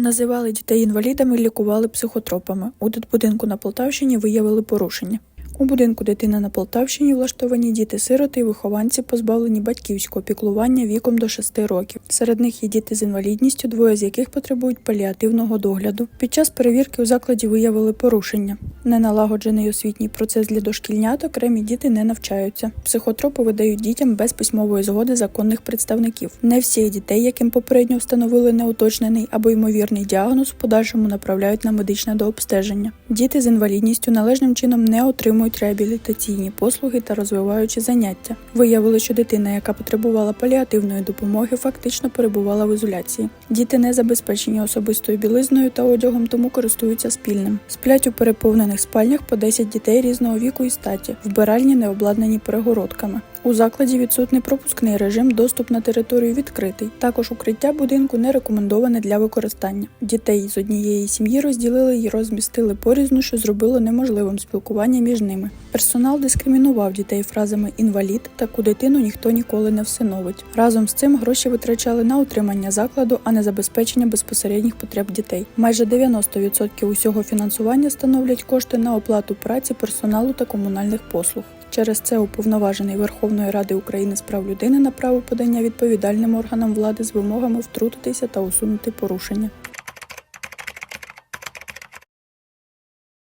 Називали дітей інвалідами, лікували психотропами. У дитбудинку на Полтавщині виявили порушення. У будинку дитина на Полтавщині влаштовані діти-сироти і вихованці, позбавлені батьківського піклування віком до 6 років. Серед них є діти з інвалідністю, двоє з яких потребують паліативного догляду. Під час перевірки у закладі виявили порушення. Неналагоджений освітній процес для дошкільнят, окремі діти не навчаються. Психотропи видають дітям без письмової згоди законних представників. Не всіх дітей, яким попередньо встановили неуточнений або ймовірний діагноз, в подальшому направляють на медичне дообстеження. Діти з інвалідністю належним чином не отримують реабілітаційні послуги та розвиваючі заняття. Виявили, що дитина, яка потребувала паліативної допомоги, фактично перебувала в ізоляції. Діти не забезпечені особистою білизною та одягом, тому користуються спільним. Сплять у переповнених спальнях по 10 дітей різного віку і статі, вбиральні не обладнані перегородками. У закладі відсутний пропускний режим, доступ на територію відкритий. Також укриття будинку не рекомендоване для використання. Дітей з однієї сім'ї розділили і розмістили порізну, що зробило неможливим спілкування між ними. Персонал дискримінував дітей фразами інвалід, таку дитину ніхто ніколи не всиновить. Разом з цим гроші витрачали на утримання закладу, а не забезпечення безпосередніх потреб дітей. Майже 90% усього фінансування становлять кошти на оплату праці персоналу та комунальних послуг. Через це уповноважений Верховної Ради України з прав людини направив подання відповідальним органам влади з вимогами втрутитися та усунути порушення.